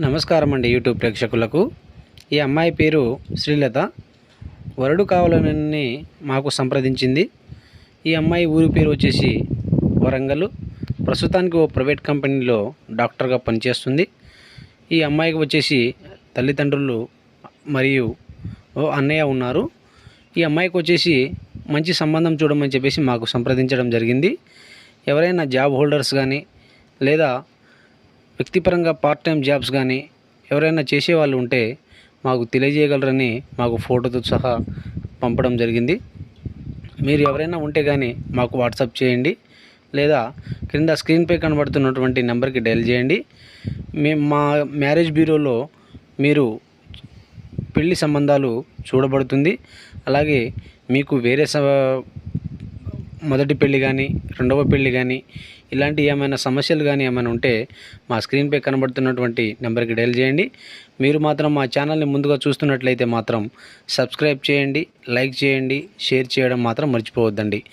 నమస్కారం అండి యూట్యూబ్ ప్రేక్షకులకు. ఈ అమ్మాయి పేరు శ్రీలత. వరుడు కావాలని మాకు సంప్రదించింది. ఈ అమ్మాయి ఊరి పేరు వచ్చేసి వరంగల్. ప్రస్తుతానికి ఓ ప్రైవేట్ కంపెనీలో డాక్టర్గా పనిచేస్తుంది. ఈ అమ్మాయికి వచ్చేసి తల్లిదండ్రులు మరియు ఓ అన్నయ్య ఉన్నారు. ఈ అమ్మాయికి వచ్చేసి మంచి సంబంధం చూడమని చెప్పేసి మాకు సంప్రదించడం జరిగింది. ఎవరైనా జాబ్ హోల్డర్స్ కానీ లేదా వ్యక్తిపరంగా పార్ట్ టైం జాబ్స్ కానీ ఎవరైనా చేసేవాళ్ళు ఉంటే మాకు తెలియజేయగలరని మాకు ఫోటోతో సహా పంపడం జరిగింది. మీరు ఎవరైనా ఉంటే కానీ మాకు వాట్సాప్ చేయండి. లేదా క్రింద స్క్రీన్పై కనబడుతున్నటువంటి నెంబర్కి డైల్ చేయండి. మేము మా మ్యారేజ్ బ్యూరోలో మీరు పెళ్ళి సంబంధాలు చూడబడుతుంది. అలాగే మీకు వేరే స మొదటి పెళ్ళి కానీ రెండవ పెళ్ళి కానీ ఇలాంటి ఏమైనా సమస్యలు కానీ ఏమైనా ఉంటే మా స్క్రీన్పై కనబడుతున్నటువంటి నెంబర్కి డైల్ చేయండి. మీరు మాత్రం మా ఛానల్ని ముందుగా చూస్తున్నట్లయితే మాత్రం సబ్స్క్రైబ్ చేయండి లైక్ చేయండి షేర్ చేయడం మాత్రం మర్చిపోవద్దండి.